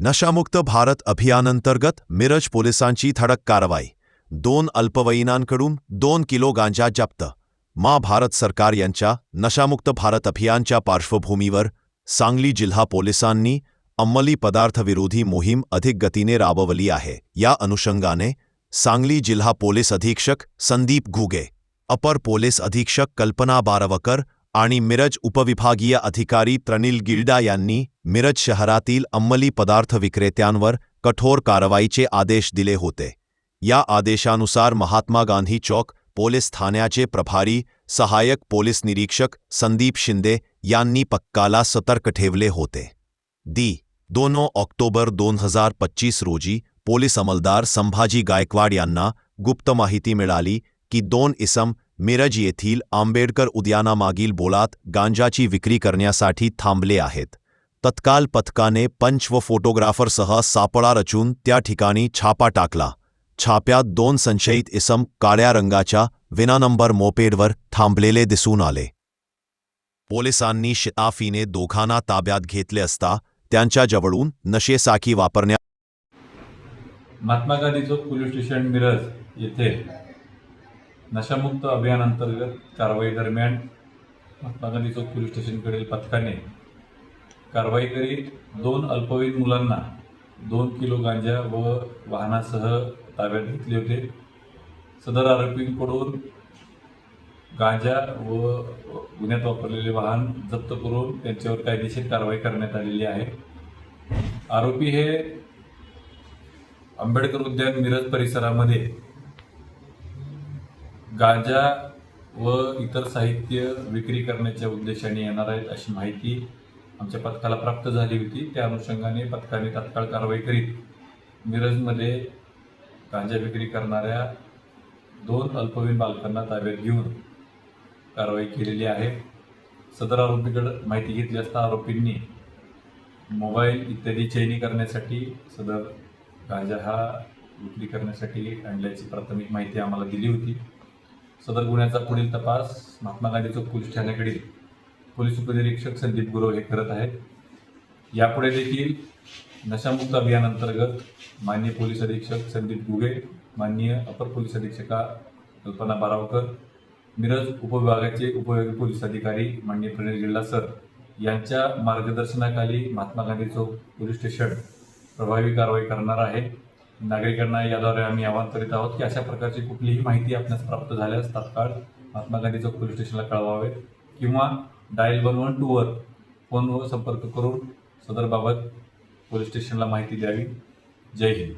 नशामुक्त भारत अभियानांतर्गत मिरज पोलिसांची धडक कारवाई. दोन अल्पवयीनांकडून दोन किलो गांजा जप्त. मा भारत सरकार यांच्या नशामुक्त भारत अभियानच्या पार्श्वभूमीवर सांगली जिल्हा पोलिसांनी अंमली पदार्थविरोधी मोहीम अधिक गतीने राबवली आहे. या अनुषंगाने सांगली जिल्हा पोलीस अधीक्षक संदीप घुगे अपर पोलीस अधीक्षक कल्पना बारवकर आणि मिरज उपविभागीय अधिकारी प्रनिल गिल्डा यांनी मिरज शहरातील अंमली पदार्थ विक्रेत्यांवर कठोर कारवाईचे आदेश दिले होते. या आदेशानुसार महात्मा गांधी चौक पोलीस ठाण्याचे प्रभारी सहायक पोलीस निरीक्षक संदीप शिंदे यांनी पक्काला सतर्क ठेवले होते. दी दोन ऑक्टोबर दोन हजार पच्चीस रोजी पोलीस अंमलदार संभाजी गायकवाड यांना गुप्त माहिती मिळाली की दोन इसम मिरज येथील आंबेडकर उद्यानामागील बोलात गांजाची विक्री करण्यासाठी थांबले आहेत. तत्काल पथकाने पंच व फोटोग्राफरसह सापळा रचून त्या ठिकाणी छापा टाकला. छाप्यात दोन संशयित इसम काळ्या रंगाच्या विना नंबर मोपेडवर थांबलेले दिसून आले. पोलिसांनी शिताफीने दोघांना ताब्यात घेतले असता त्यांच्याजवळून नशेसाखी वापरण्या महात्मा गांधी चौक पोलीस स्टेशन मिरज येथे नशामुक्त अभियानांतर्गत कारवाई दरम्यान महात्मा गांधी चौक पोलीस स्टेशनकडील पथकाने कारवाई करीत दोन अल्पवयीन मुलांना दोन किलो गांजा व वाहनासह ताब्यात घेतले होते. सदर आरोपींकडून गांजा व गुन्ह्यात वापरलेले वाहन जप्त करून त्यांच्यावर कायदेशीर कारवाई करण्यात आलेली आहे. आरोपी हे आंबेडकर उद्यान मिरज परिसरामध्ये गांजा व इतर साहित्य विक्री करण्याच्या उद्देशाने येणार आहेत अशी माहिती आमच्या पथकाला प्राप्त झाली होती. त्या अनुषंगाने पथकाने तात्काळ कारवाई करीत मिरजमध्ये गांजा विक्री करणाऱ्या दोन अल्पवयीन बालकांना ताब्यात घेऊन कारवाई केलेली आहे. सदर आरोपीकडं माहिती घेतली असता आरोपींनी मोबाईल इत्यादी चैनी करण्यासाठी सदर गांजा हा विक्री करण्यासाठी आणल्याची प्राथमिक माहिती आम्हाला दिली होती. सदर गुन्ह्याचा पुढील तपास महात्मा गांधी चौक पोलीस ठाण्याकडील पोलीस उपनिरीक्षक संदीप गुरव हे करत आहेत. यापुढे देखील नशामुक्त अभियानांतर्गत माननीय पोलीस अधीक्षक संदीप गुगे माननीय अपर पोलीस अधीक्षका कल्पना बारावकर मिरज उपविभागाचे उपविभागीय पोलीस अधिकारी माननीय प्रणील जिल्हा सर यांच्या मार्गदर्शनाखाली महात्मा गांधी चौक पोलीस स्टेशन प्रभावी कारवाई करणार आहे. नागरिकांना याद्वारे आम्ही आवाहन करीत आहोत की अशा प्रकारची कुठलीही माहिती आपल्यास प्राप्त झाल्यास तात्काळ महात्मा गांधी चौक पोलीस स्टेशनला कळवावे किंवा डायल वन वन टूवर फोनवर संपर्क करून सदरबाबत पोलीस स्टेशनला माहिती द्यावी. जय हिंद.